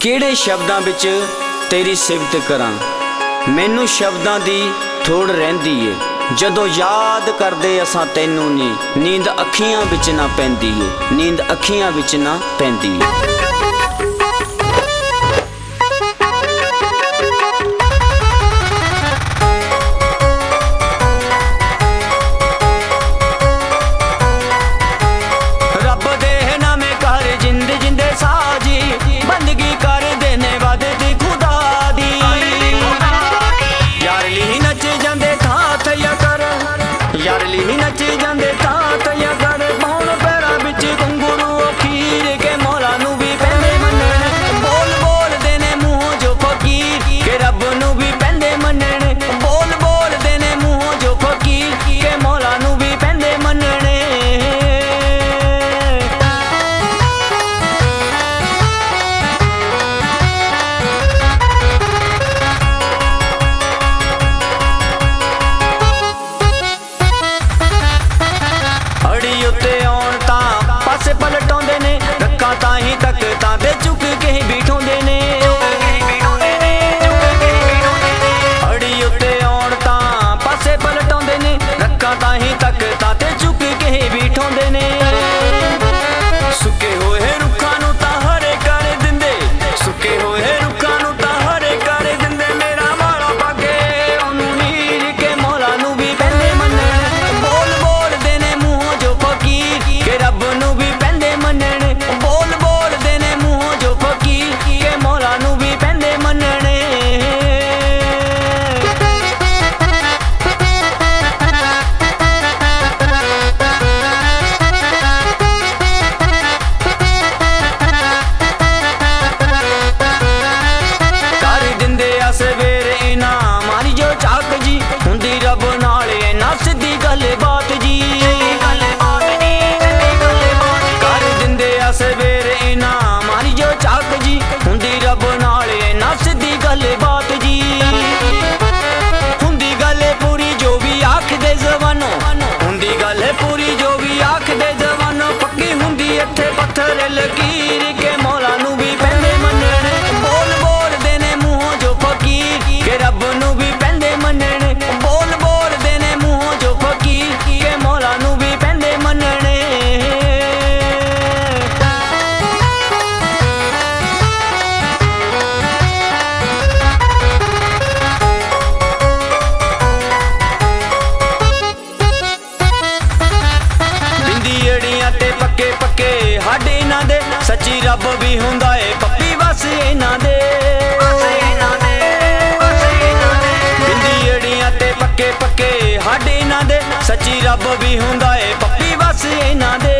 ਕਿਹੜੇ ਸ਼ਬਦਾਂ ਵਿੱਚ ਤੇਰੀ ਸਿਫਤ ਕਰਾਂ? ਮੈਨੂੰ ਸ਼ਬਦਾਂ ਦੀ ਥੋੜ ਰਹਿੰਦੀ ਏ। ਜਦੋਂ ਯਾਦ ਕਰਦੇ ਅਸਾਂ ਤੈਨੂੰ ਨੀ, ਨੀਂਦ ਅੱਖੀਆਂ ਵਿੱਚ ਨਾ ਪੈਂਦੀ ਏ। ਨੀਂਦ ਅੱਖੀਆਂ ਵਿੱਚ ਨਾ ਪੈਂਦੀ ਏ। I did ਤਾਂ ਹੀ ਸੱਚੀ ਰੱਬ ਵੀ ਹੁੰਦਾ ਏ ਪੱਪੀ ਵਸ ਇਹਨਾਂ ਦੇ। ਬਿੰਦੀ ਏੜੀਆਂ ਤੇ ਪੱਕੇ ਪੱਕੇ ਹੱਡ ਇਹਨਾਂ ਦੇ। ਸੱਚੀ ਰੱਬ ਵੀ ਹੁੰਦਾ ਏ ਪੱਪੀ ਵਸ ਇਹਨਾਂ ਦੇ।